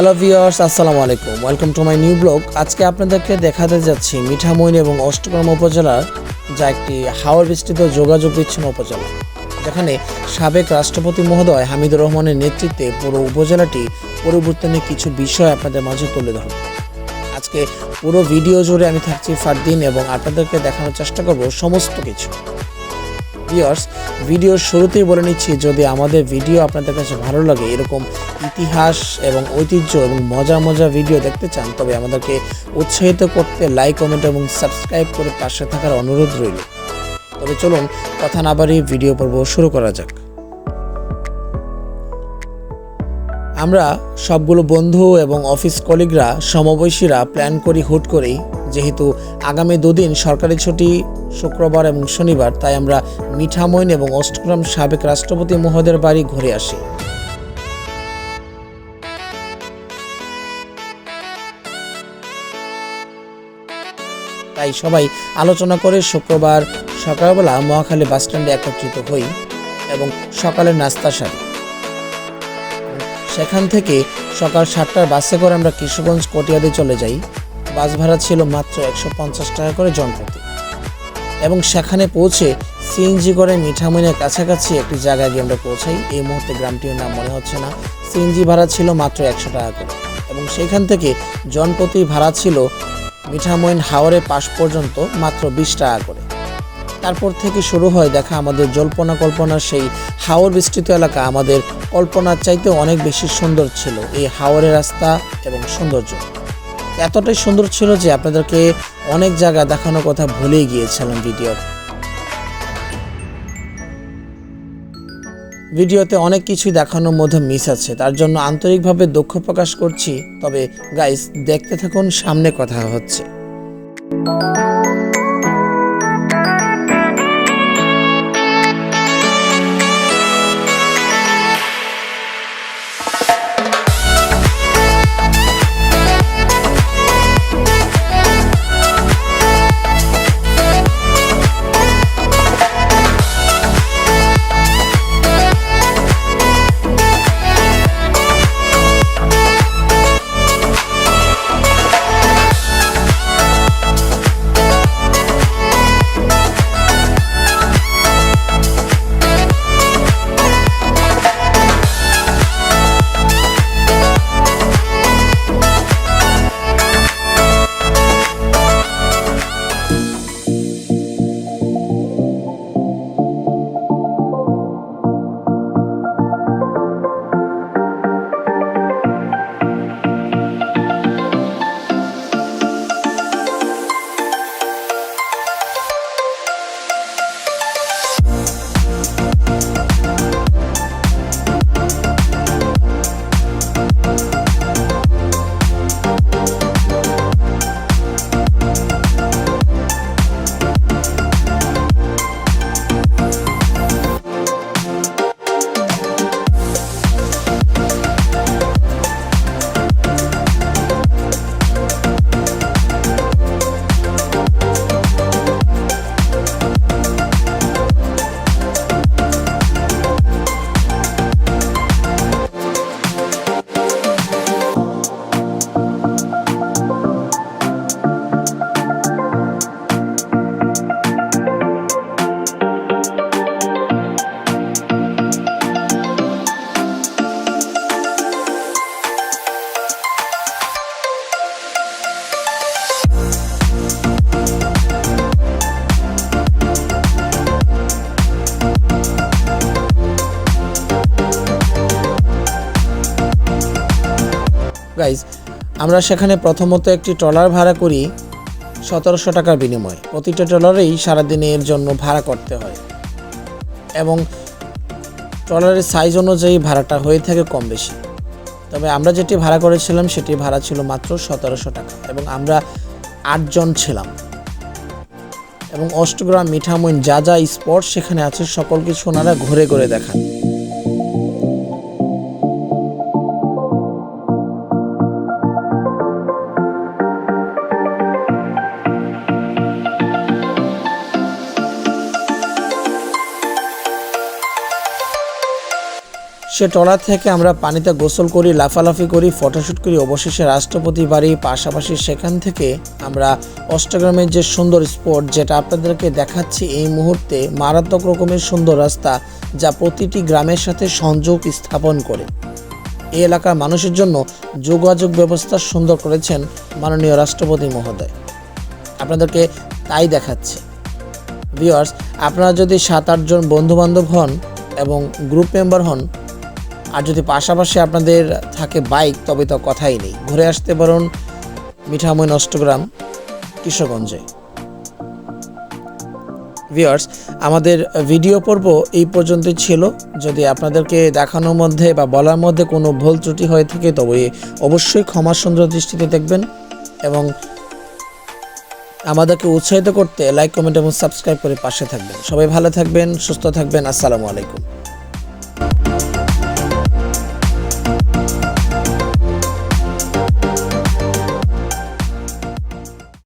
Hello viewers আসসালামু আলাইকুম। Welcome to my new blog আজকে আপনাদেরকে দেখাতে যাচ্ছি মিঠামইন এবং অষ্টগ্রাম উপজেলার যা একটি হাওড় বিস্তৃত যোগাযোগ বিচ্ছিন্ন উপজেলা। যেখানে সাবেক রাষ্ট্রপতি মহোদয় হামিদুর রহমানের নেতৃত্বে পুরো উপজেলাটি পরিবর্তনের কিছু বিষয় আপনাদের মাঝে তুলে ধরব। আজকে পুরো ভিডিও জুড়ে আমি থাকছি ফারদিন এবং আপনাদেরকে দেখানোর চেষ্টা করব সমস্ত কিছু। ভিউয়ার্স ভিডিওর শুরুতেই বলে নিচ্ছি, যদি আমাদের ভিডিও আপনাদের কাছে ভালো লাগে, এরকম ইতিহাস এবং ঐতিহ্য এবং মজা মজা ভিডিও দেখতে চান, তবে আমাদেরকে উৎসাহিত করতে লাইক কমেন্ট এবং সাবস্ক্রাইব করে পাশে থাকার অনুরোধ রইল। তবে চলুন, কথা না বাড়িয়ে ভিডিও পর্ব শুরু করা যাক। আমরা সবগুলো বন্ধু এবং অফিস কলিগরা সমবয়সীরা প্ল্যান করি, হুট করেই যেহেতু আগামী দুদিন সরকারি ছুটি শুক্রবার এবং শনিবার, তাই আমরা মিঠামইন এবং অষ্টগ্রাম সাবেক রাষ্ট্রপতি মহোদয়ের বাড়ি ঘুরে আসি। তাই সবাই আলোচনা করে শুক্রবার সকালবেলা মহাখালী বাসস্ট্যান্ডে একত্রিত হই এবং সকালের নাস্তা সারি। সেখান থেকে সকাল সাতটার বাসে করে আমরা কিশোরগঞ্জ, কটিয়াদি চলে যাই। বাস ভাড়া ছিল মাত্র একশো পঞ্চাশ টাকা করে জনপ্রতি। এবং সেখানে পৌঁছে সিএনজি করে মিঠামইনের কাছাকাছি একটি জায়গায় গিয়ে আমরা পৌঁছাই। এই মুহূর্তে গ্রামটির নাম মনে হচ্ছে না। সিএনজি ভাড়া ছিল মাত্র একশো টাকা করে। এবং সেখান থেকে জনপ্রতি ভাড়া ছিল মিঠামইন হাওড়ে পাশ পর্যন্ত মাত্র বিশ টাকা করে। তারপর থেকে শুরু হয় দেখা আমাদের জল্পনা কল্পনার সেই হাওর বিস্তৃত এলাকা আমাদের কল্পনার চাইতে অনেক বেশি সুন্দর ছিল। এই হাওরের রাস্তা এবং সৌন্দর্য। এতটাই সুন্দর ছিল যে আপনাদেরকে অনেক জায়গা দেখানোর কথা ভুলে গিয়েছিলাম ভিডিও। ভিডিওতে অনেক কিছুই দেখানোর মধ্যে মিস আছে। তার জন্য আন্তরিকভাবে দুঃখ প্রকাশ করছি। তবে গাইস দেখতে থাকুন, সামনে কথা হচ্ছে। গাইজ আমরা সেখানে প্রথমত একটি ট্রলার ভাড়া করি সতেরোশো টাকার বিনিময়ে। প্রতিটা ট্রলারেই সারাদিনের জন্য ভাড়া করতে হয়। এবং ট্রলারের সাইজ অনুযায়ী ভাড়াটা হয়ে থাকে কম বেশি। তবে আমরা যেটি ভাড়া করেছিলাম, সেটি ভাড়া ছিল মাত্র সতেরোশো টাকা। এবং আমরা আটজন ছিলাম। এবং অষ্টগ্রাম, মিঠামইন যা যা স্পট সেখানে আছে, সকল কিছু ওনারা ঘুরে ঘুরে দেখান। সে ট্রলার থেকে আমরা পানিতে গোসল করি, লাফালাফি করি ফটোশ্যুট করি। অবশেষে রাষ্ট্রপতি বাড়ি, পাশাপাশি সেখান থেকে আমরা অষ্টগ্রামের যে সুন্দর স্পট যেটা আপনাদেরকে দেখাচ্ছি এই মুহূর্তে মারাত্মক রকমের সুন্দর রাস্তা যা প্রতিটি গ্রামের সাথে সংযোগ স্থাপন করে। এই এলাকার মানুষের জন্য যোগাযোগ ব্যবস্থা সুন্দর করেছেন মাননীয় রাষ্ট্রপতি মহোদয়। আপনাদেরকে তাই দেখাচ্ছে। ভিউয়ার্স, আপনারা যদি সাত আটজন বন্ধুবান্ধব হন এবং গ্রুপ মেম্বার হন আর যদি পাশাপাশি আপনাদের থাকে বাইক, তবে তো কথাই নেই। ঘুরে আসতে পারুন মিঠামইন অষ্টগ্রাম কিশোরগঞ্জে। ভিউয়ার্স, আমাদের ভিডিও পর্ব এই পর্যন্তই ছিল। যদি আপনাদেরকে দেখানোর মধ্যে বা বলার মধ্যে কোনো ভুল ত্রুটি হয়ে থাকে, তবে অবশ্যই ক্ষমা সুন্দর দৃষ্টিতে দেখবেন এবং আমাদেরকে উৎসাহিত করতে লাইক কমেন্ট এবং সাবস্ক্রাইব করে পাশে থাকবেন। সবাই ভালো থাকবেন, সুস্থ থাকবেন। আসসালামু আলাইকুম।